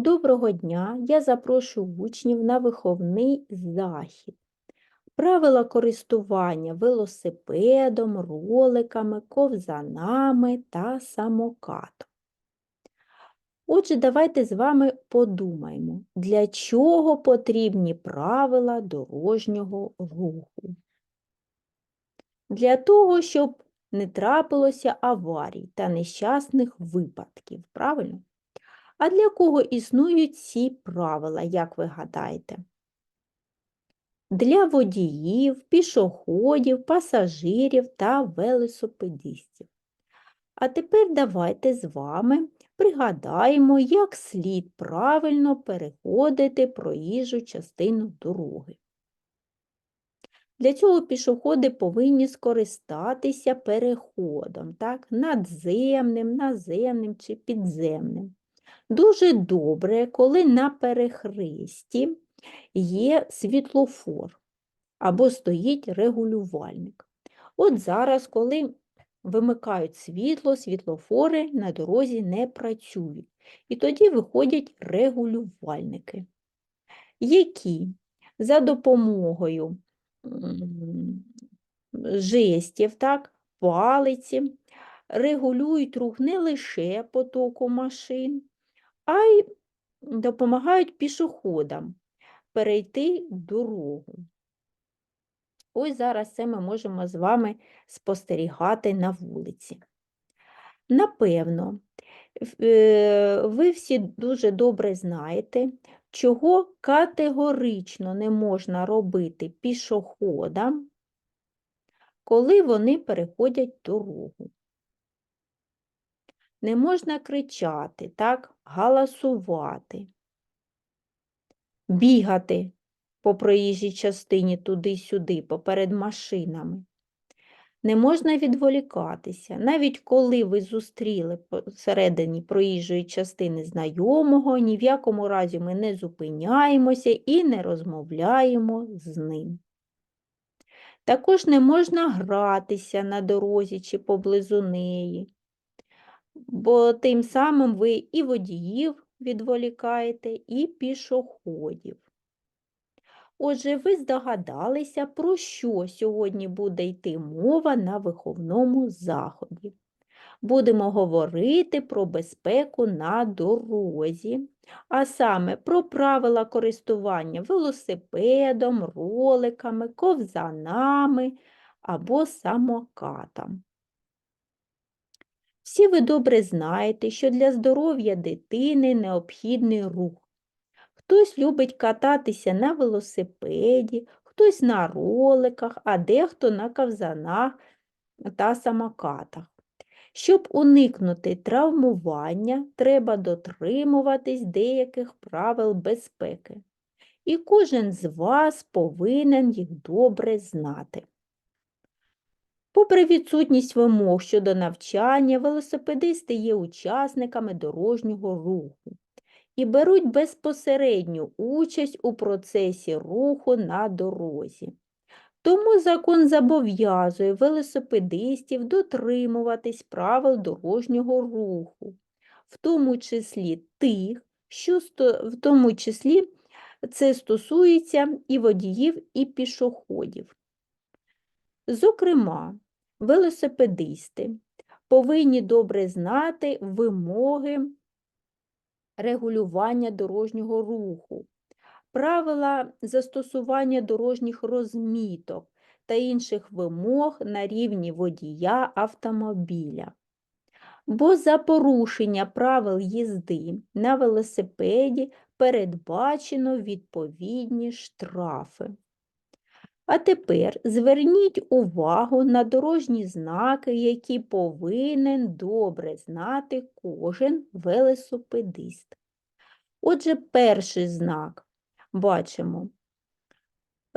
Доброго дня! Я запрошую учнів на виховний захід. Правила користування велосипедом, роликами, ковзанами та самокатом. Отже, давайте з вами подумаємо, для чого потрібні правила дорожнього руху. Для того, щоб не трапилося аварій та нещасних випадків, правильно? А для кого існують ці правила, як ви гадаєте? Для водіїв, пішоходів, пасажирів та велосипедистів. А тепер давайте з вами пригадаємо, як слід правильно переходити проїжджу частину дороги. Для цього пішоходи повинні скористатися переходом, так, надземним, наземним чи підземним. Дуже добре, коли на перехресті є світлофор або стоїть регулювальник. От зараз, коли вимикають світло, світлофори на дорозі не працюють. І тоді виходять регулювальники, які за допомогою жестів, так, палиці, регулюють рух не лише потоку машин, а й допомагають пішоходам перейти дорогу. Ось зараз це ми можемо з вами спостерігати на вулиці. Напевно, е, ви всі дуже добре знаєте, чого категорично не можна робити пішоходам, коли вони переходять дорогу. Не можна кричати, так, галасувати, бігати по проїжджій частині туди-сюди, поперед машинами. Не можна відволікатися, навіть коли ви зустріли всередині проїжджої частини знайомого, ні в якому разі ми не зупиняємося і не розмовляємо з ним. Також не можна гратися на дорозі чи поблизу неї, бо тим самим ви і водіїв відволікаєте, і пішоходів. Отже, ви здогадалися, про що сьогодні буде йти мова на виховному заході. Будемо говорити про безпеку на дорозі, а саме про правила користування велосипедом, роликами, ковзанами або самокатом. Всі ви добре знаєте, що для здоров'я дитини необхідний рух. Хтось любить кататися на велосипеді, хтось на роликах, а дехто на ковзанах та самокатах. Щоб уникнути травмування, треба дотримуватись деяких правил безпеки. І кожен з вас повинен їх добре знати. Попри відсутність вимог щодо навчання, велосипедисти є учасниками дорожнього руху і беруть безпосередню участь у процесі руху на дорозі. Тому закон зобов'язує велосипедистів дотримуватись правил дорожнього руху, в тому числі тих, що в тому числі це стосується і водіїв, і пішоходів. Зокрема, велосипедисти повинні добре знати вимоги регулювання дорожнього руху, правила застосування дорожніх розміток та інших вимог на рівні водія автомобіля. Бо за порушення правил їзди на велосипеді передбачено відповідні штрафи. А тепер зверніть увагу на дорожні знаки, які повинен добре знати кожен велосипедист. Отже, перший знак бачимо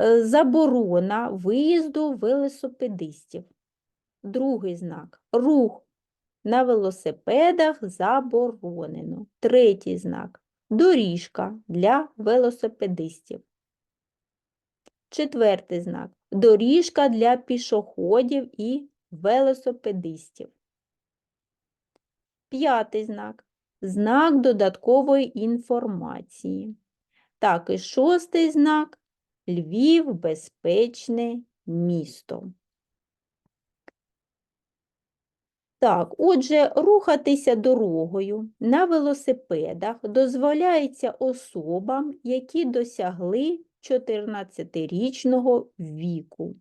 е, заборона виїзду велосипедистів. Другий знак рух на велосипедах заборонено. Третій знак доріжка для велосипедистів. Четвертий знак доріжка для пішоходів і велосипедистів. П'ятий знак знак додаткової інформації. Так, і шостий знак Львів безпечне місто. Так, отже, рухатися дорогою на велосипедах дозволяється особам, які досягли 14-річного віку.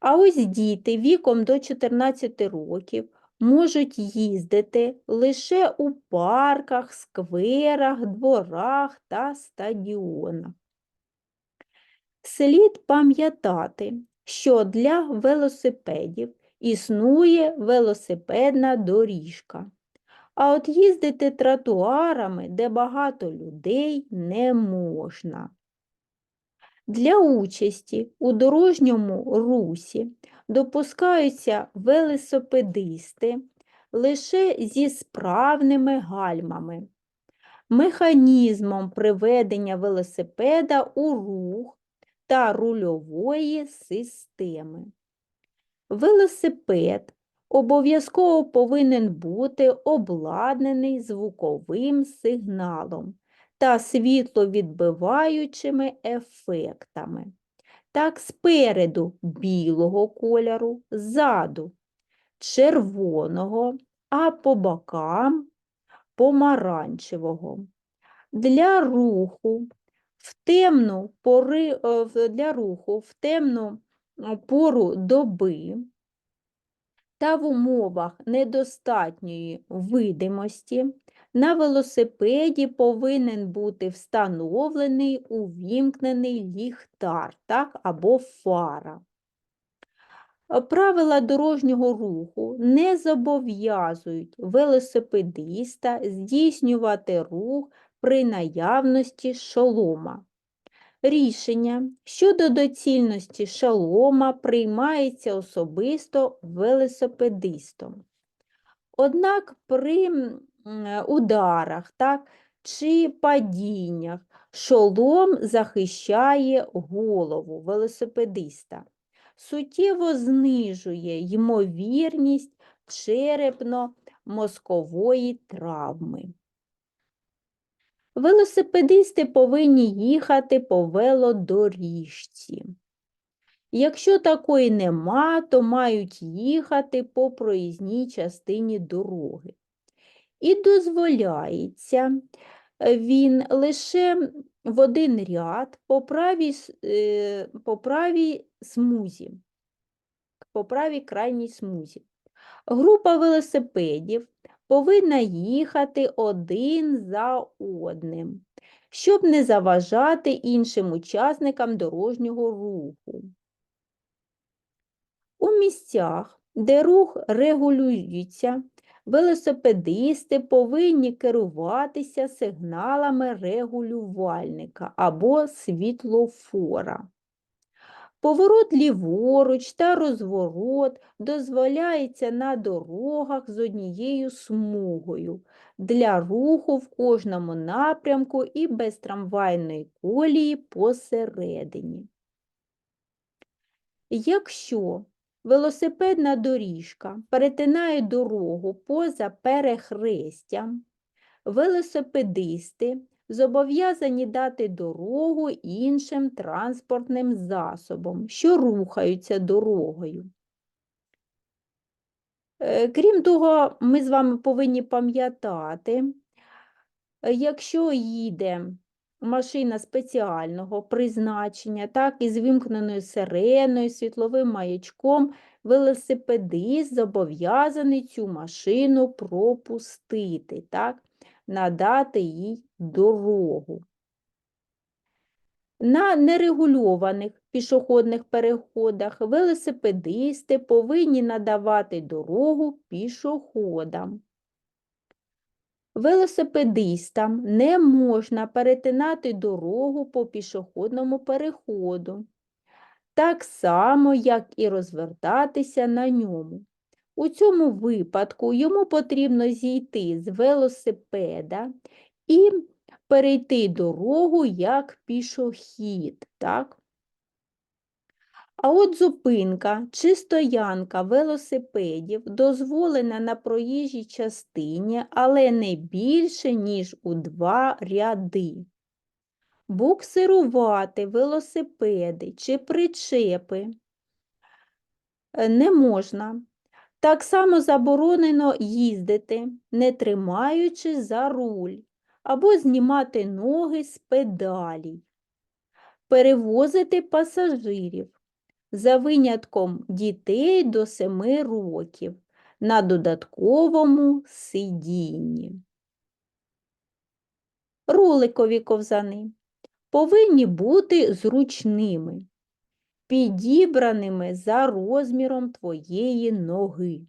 А ось діти віком до 14 років можуть їздити лише у парках, скверах, дворах та стадіонах. Слід пам'ятати, що для велосипедів існує велосипедна доріжка. А от їздити тротуарами, де багато людей, не можна. Для участі у дорожньому русі допускаються велосипедисти лише зі справними гальмами. Механізмом приведення велосипеда у рух та рульової системи. Велосипед обов'язково повинен бути обладнаний звуковим сигналом та світловідбиваючими ефектами. Так, спереду білого кольору, ззаду червоного, а по бокам помаранчевого. Для руху в темну пори, е, для руху в темну е, пору доби та в умовах недостатньої видимості на велосипеді повинен бути встановлений увімкнений ліхтар так, або фара. Правила дорожнього руху не зобов'язують велосипедиста здійснювати рух при наявності шолома. Рішення щодо доцільності шолома приймається особисто велосипедистом. Однак при ударах так, чи падіннях шолом захищає голову велосипедиста, суттєво знижує ймовірність черепно-мозкової травми. Велосипедисти повинні їхати по велодоріжці. Якщо такої нема, то мають їхати по проїзній частині дороги. І дозволяється е, він лише в один ряд по правій, е, по правій смузі, по правій крайній смузі. Група велосипедів повинна їхати один за одним, щоб не заважати іншим учасникам дорожнього руху. У місцях, де рух регулюється, велосипедисти повинні керуватися сигналами регулювальника або світлофора. Поворот ліворуч та розворот дозволяється на дорогах з однією смугою для руху в кожному напрямку і без трамвайної колії посередині. Якщо велосипедна доріжка перетинає дорогу поза перехрестям, велосипедисти зобов'язані дати дорогу іншим транспортним засобам, що рухаються дорогою. Е, Крім того, ми з вами повинні пам'ятати, е, якщо їде машина спеціального призначення, так, із вимкненою сиреною, світловим маячком, велосипедист зобов'язаний цю машину пропустити, так, надати їй дорогу. На нерегульованих пішохідних переходах велосипедисти повинні надавати дорогу пішоходам. Велосипедистам не можна перетинати дорогу по пішохідному переходу, так само, як і розвертатися на ньому. У цьому випадку йому потрібно зійти з велосипеда і перейти дорогу як пішохід. Так? А от зупинка чи стоянка велосипедів дозволена на проїжджій частині, але не більше, ніж у два ряди. Буксирувати велосипеди чи причепи е, не можна. Так само заборонено їздити, не тримаючи за руль, або знімати ноги з педалій, перевозити пасажирів за винятком дітей до 7 років на додатковому сидінні. Роликові ковзани повинні бути зручними, підібраними за розміром твоєї ноги.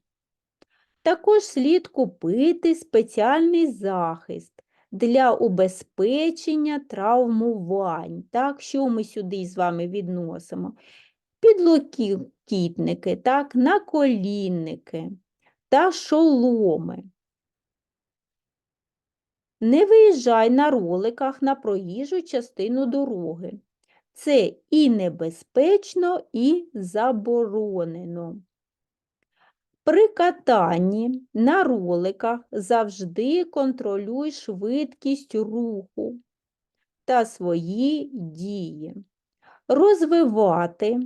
Також слід купити спеціальний захист для убезпечення травмувань. Так, що ми сюди з вами відносимо? Підлокітники, так, наколінники та шоломи. Не виїжджай на роликах на проїжджу частину дороги. Це і небезпечно, і заборонено. При катанні на роликах завжди контролюй швидкість руху та свої дії. Розвивати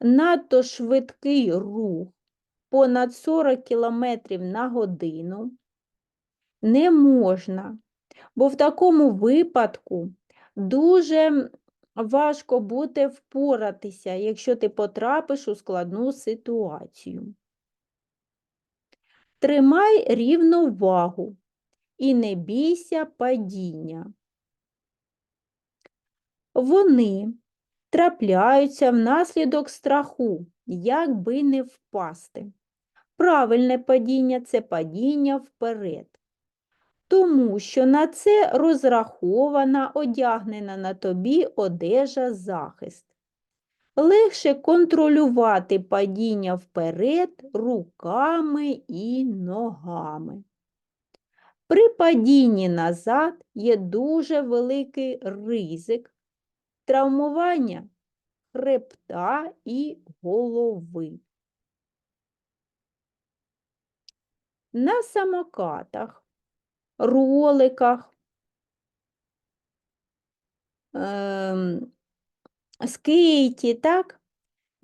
надто швидкий рух понад 40 км на годину не можна, бо в такому випадку дуже важко буде впоратися, якщо ти потрапиш у складну ситуацію. Тримай рівновагу і не бійся падіння. Вони трапляються внаслідок страху, як би не впасти. Правильне падіння це падіння вперед, тому що на це розрахована, одягнена на тобі одежа захист. Легше контролювати падіння вперед руками і ногами. При падінні назад є дуже великий ризик травмування хребта і голови. На самокатах, роликах, ем, скейті, так?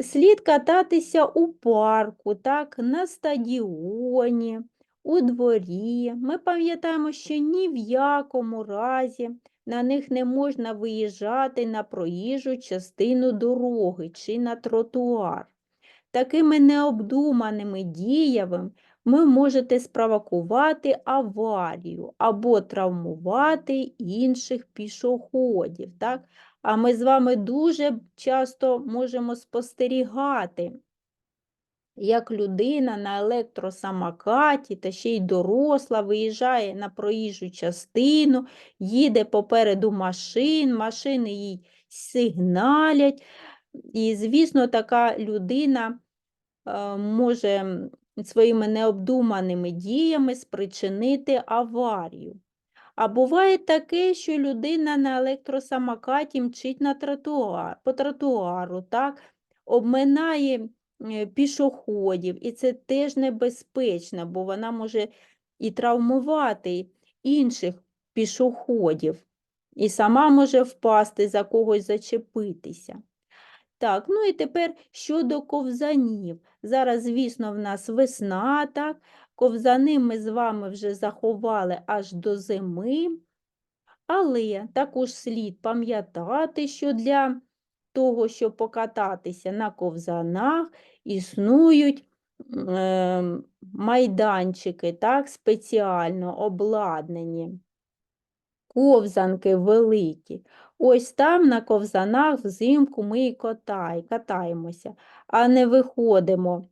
Слід кататися у парку, так, на стадіоні, у дворі. Ми пам'ятаємо, що ні в якому разі на них не можна виїжджати на проїжджу частину дороги чи на тротуар. Такими необдуманими діями ви можете спровокувати аварію або травмувати інших пішоходів. Так? А ми з вами дуже часто можемо спостерігати, як людина на електросамокаті та ще й доросла виїжджає на проїжджу частину, їде попереду машин, машини їй сигналять. І, звісно, така людина е, може своїми необдуманими діями спричинити аварію. А буває таке, що людина на електросамокаті мчить на тротуар, по тротуару, так, обминає е, пішоходів, і це теж небезпечно, бо вона може і травмувати інших пішоходів, і сама може впасти, за когось зачепитися. Так, ну і тепер щодо ковзанів. Зараз, звісно, в нас весна, так, ковзани ми з вами вже заховали аж до зими, але також слід пам'ятати, що для того, щоб покататися на ковзанах, існують е, майданчики, так, спеціально обладнані, ковзанки великі. Ось там на ковзанах взимку ми і катай, катаємося, а не виходимо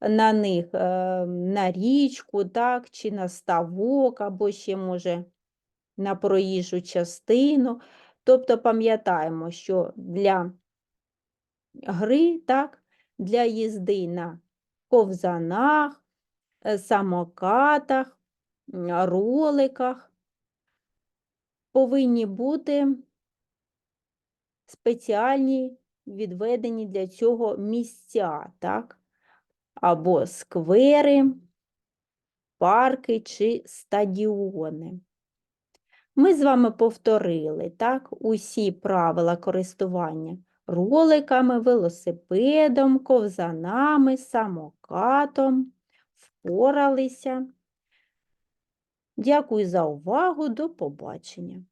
на них е, на річку, так, чи на ставок, або ще, може, на проїжджу частину. Тобто пам'ятаємо, що для гри, так, для їзди на ковзанах, е, самокатах, роликах повинні бути спеціальні відведені для цього місця, так? Або сквери, парки чи стадіони. Ми з вами повторили так, усі правила користування роликами, велосипедом, ковзанами, самокатом. Впоралися. Дякую за увагу. До побачення.